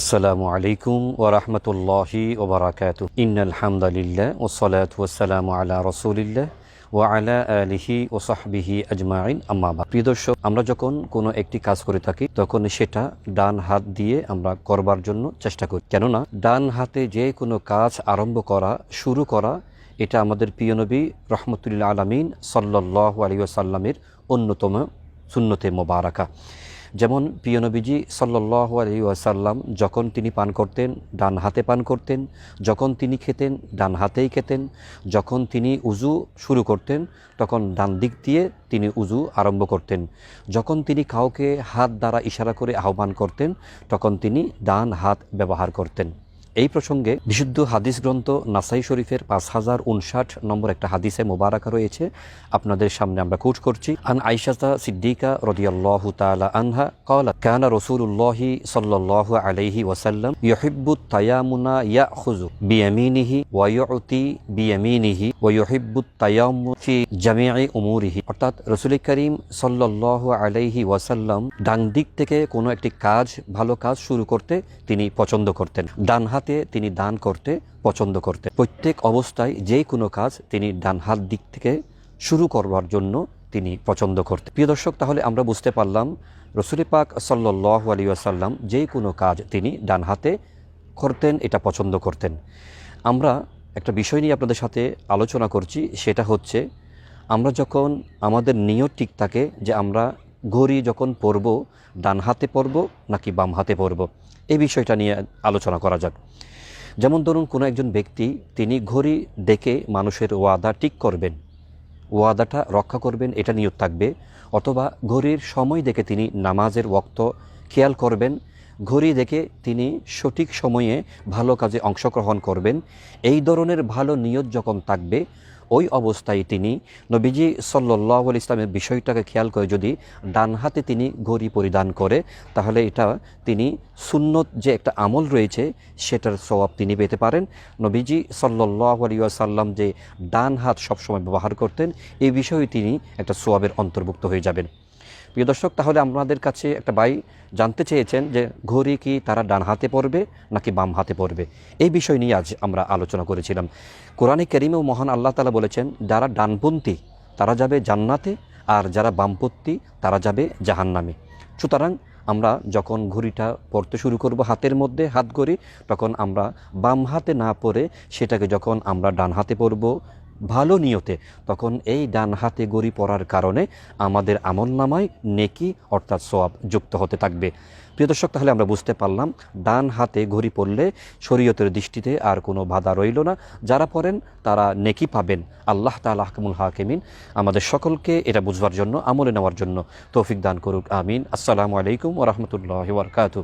আসসালামু আলাইকুম ওরহমতুল্লাহি ওবরাকাত ইন্নাল হামদালিল্লাহ ওসলাত ওসালাম আলা রসুলিল্লাহ ও আলা আলিহি ও সাহবিহি আজমাইন। আম্মাবা প্রিয় দর্শক, আমরা যখন কোনো একটি কাজ করে থাকি, তখন সেটা ডান হাত দিয়ে আমরা করবার জন্য চেষ্টা করি। কেননা, ডান হাতে যে কোনো কাজ আরম্ভ করা, শুরু করা, এটা আমাদের প্রিয় নবী রহমতুল্লাহ আলমিন সাল্লাহ আলী আলিয়াসাল্লামের অন্যতম সুন্নতে মোবারকা। যেমন প্রিয় নবীজি সাল্লাহ আলী যখন তিনি পান করতেন, ডান হাতে পান করতেন, যখন তিনি খেতেন, ডান হাতেই খেতেন, যখন তিনি উজু শুরু করতেন, তখন ডান দিক দিয়ে তিনি উজু আরম্ভ করতেন। যখন তিনি কাউকে হাত দ্বারা ইশারা করে আহ্বান করতেন, তখন তিনি ডান হাত ব্যবহার করতেন। এই প্রসঙ্গে বিশুদ্ধ হাদিস গ্রন্থ নাসাই শরীফের পাঁচ হাজার উনষাট নম্বর একটা হাদিসে মোবারকা রয়েছে। আপনাদের সামনে আমরা কোচ করছি, আন আইসাতা সিদ্দিকা রদিয়াল্লাহ তালা আনহা কলা কানা রসুল্লাহ সাল্লাহ আলাইহি ওয়াসাল্লাম ইয়হিব্বু তায়ামুনা ইয়া খুজু বিয়ামিনিহি ওয়াইয়তি বিয়ামিনিহি ওয়াইহিব্বু তায়ামু ফি জামিআই উমুরিহি। অর্থাৎ রসুল করিম সাল্লাহ আলাইহি ওয়াসাল্লাম ডান দিক থেকে কোনো একটি কাজ, ভালো কাজ শুরু করতে তিনি পছন্দ করতেন। ডান হাত তিনি দান করতে পছন্দ করতেন। প্রত্যেক অবস্থায় যে কোনো কাজ তিনি ডান হাত দিক থেকে শুরু করবার জন্য তিনি পছন্দ করতেন। প্রিয় দর্শক, তাহলে আমরা বুঝতে পারলাম, রসুলি পাক সাল্লাহ আলী আসাল্লাম যে কোনো কাজ তিনি ডান হাতে করতেন, এটা পছন্দ করতেন। আমরা একটা বিষয় নিয়ে আপনাদের সাথে আলোচনা করছি, সেটা হচ্ছে আমরা যখন আমাদের নিয়ত ঠিক থাকে যে আমরা ঘড়ি যখন পরব, ডান হাতে পরব নাকি বাম হাতে পরব? এই বিষয়টা নিয়ে আলোচনা করা যাক। যেমন ধরুন, কোনো একজন ব্যক্তি, তিনি ঘড়ি দেখে মানুষের ওয়াদা ঠিক করবেন, ওয়াদাটা রক্ষা করবেন, এটা নিয়ত থাকবে, অথবা ঘড়ির সময় দেখে তিনি নামাজের ওক্ত খেয়াল করবেন, ঘড়ি দেখে তিনি সঠিক সময়ে ভালো কাজে অংশগ্রহণ করবেন, এই ধরনের ভালো নিয়ত যখন থাকবে ওই অবস্থায় তিনি নবীজি সাল্লাহ ইসলামের বিষয়টাকে খেয়াল করে যদি ডান হাতে তিনি ঘড়ি পরিধান করে, তাহলে এটা তিনি সুন্নত যে একটা আমল রয়েছে, সেটার স্বভাব তিনি পেতে পারেন। নবীজি সাল্লাহ আলিয়াসাল্লাম যে ডান হাত সবসময় ব্যবহার করতেন, এই বিষয়ে তিনি একটা সোয়াবের অন্তর্ভুক্ত হয়ে যাবেন। প্রিয় দর্শক, তাহলে আমাদের কাছে একটা ভাই জানতে চেয়েছেন যে ঘড়ি কি তারা ডান হাতে পড়বে নাকি বাম হাতে পড়বে এই বিষয় নিয়ে আজ আমরা আলোচনা করেছিলাম। কোরআনে করিমেও মহান আল্লাহ তালা বলেছেন, যারা ডানপন্থী, তারা যাবে জান্নাতে, আর যারা বামপন্থী, তারা যাবে জাহান্নামে। সুতরাং আমরা যখন ঘড়িটা পড়তে শুরু করব হাতের মধ্যে, হাত ঘড়ি তখন আমরা বাম হাতে না পড়ে সেটাকে যখন আমরা ডান হাতে পড়ব ভালো নিয়তে, তখন এই ডান হাতে গড়ি পড়ার কারণে আমাদের আমল নামায় নেকি অর্থাৎ সোয়াব যুক্ত হতে থাকবে। প্রিয় দর্শক, তাহলে আমরা বুঝতে পারলাম, ডান হাতে ঘড়ি পড়লে শরীয়তের দৃষ্টিতে আর কোনো বাধা রইল না। যারা পড়েন, তারা নেকি পাবেন। আল্লাহ তালা হাকমুল হাকিমিন আমাদের সকলকে এটা বুঝবার জন্য, আমলে নেওয়ার জন্য তৌফিক দান করুক, আমিন। আসসালামু আলাইকুম ওরহমতুল্লাহ বরকাতু